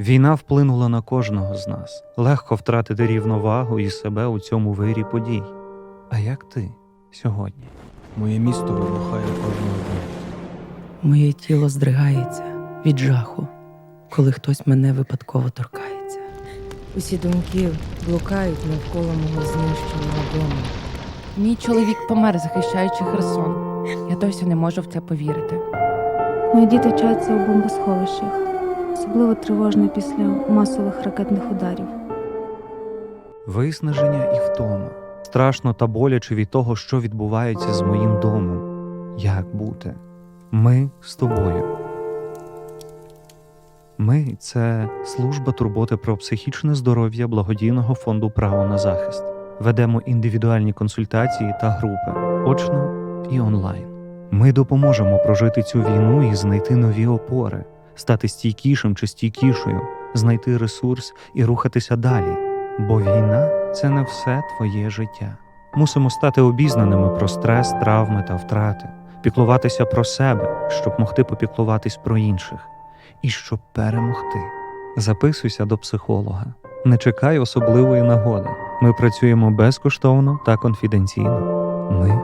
Війна вплинула на кожного з нас. Легко втратити рівновагу і себе у цьому вирі подій. А як ти сьогодні? Моє місто вибухає кожного дня. Моє тіло здригається від жаху, коли хтось мене випадково торкається. Усі думки блукають навколо мого знищеного дому. Мій чоловік помер, захищаючи Херсон. Я досі не можу в це повірити. Мої діти вчаться у бомбосховищах, особливо тривожно після масових ракетних ударів. Виснаження і втома. Страшно та боляче від того, що відбувається з моїм домом. Як бути? Ми з тобою. Ми це служба турботи про психічне здоров'я благодійного фонду Право на захист. Ведемо індивідуальні консультації та групи очно і онлайн. Ми допоможемо прожити цю війну і знайти нові опори, стати стійкішим чи стійкішою, знайти ресурс і рухатися далі. Бо війна це не все твоє життя. Мусимо стати обізнаними про стрес, травми та втрати, піклуватися про себе, щоб могти попіклуватись про інших, і щоб перемогти. Записуйся до психолога. Не чекай особливої нагоди. Ми працюємо безкоштовно та конфіденційно. Ми